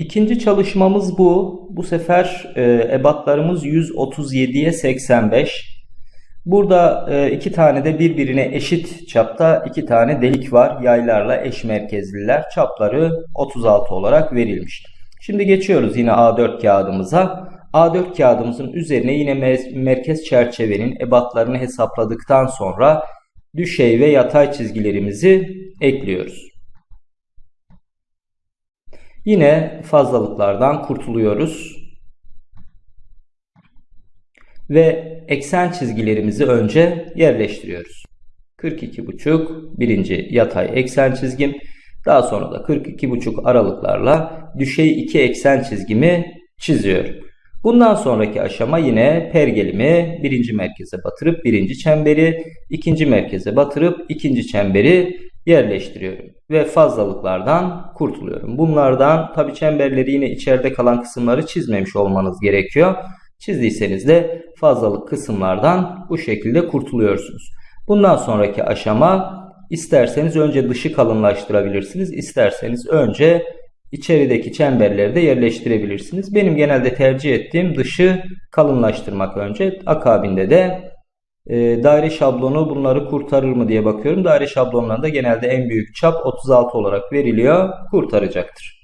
İkinci çalışmamız bu. Bu sefer e, ebatlarımız 137'ye 85. Burada e, iki tane de birbirine eşit çapta iki tane delik var. Yaylarla eş merkezliler. Çapları 36 olarak verilmiş. Şimdi geçiyoruz yine A4 kağıdımıza. A4 kağıdımızın üzerine yine mer- merkez çerçevenin ebatlarını hesapladıktan sonra düşey ve yatay çizgilerimizi ekliyoruz. Yine fazlalıklardan kurtuluyoruz. Ve eksen çizgilerimizi önce yerleştiriyoruz. 42,5 birinci yatay eksen çizgim. Daha sonra da 42,5 aralıklarla düşey iki eksen çizgimi çiziyorum. Bundan sonraki aşama yine pergelimi birinci merkeze batırıp birinci çemberi, ikinci merkeze batırıp ikinci çemberi yerleştiriyorum. Ve fazlalıklardan kurtuluyorum. Bunlardan tabi çemberleri yine içeride kalan kısımları çizmemiş olmanız gerekiyor. Çizdiyseniz de fazlalık kısımlardan bu şekilde kurtuluyorsunuz. Bundan sonraki aşama isterseniz önce dışı kalınlaştırabilirsiniz. isterseniz önce içerideki çemberleri de yerleştirebilirsiniz. Benim genelde tercih ettiğim dışı kalınlaştırmak önce. Akabinde de e, daire şablonu bunları kurtarır mı diye bakıyorum. Daire şablonlarında genelde en büyük çap 36 olarak veriliyor. Kurtaracaktır.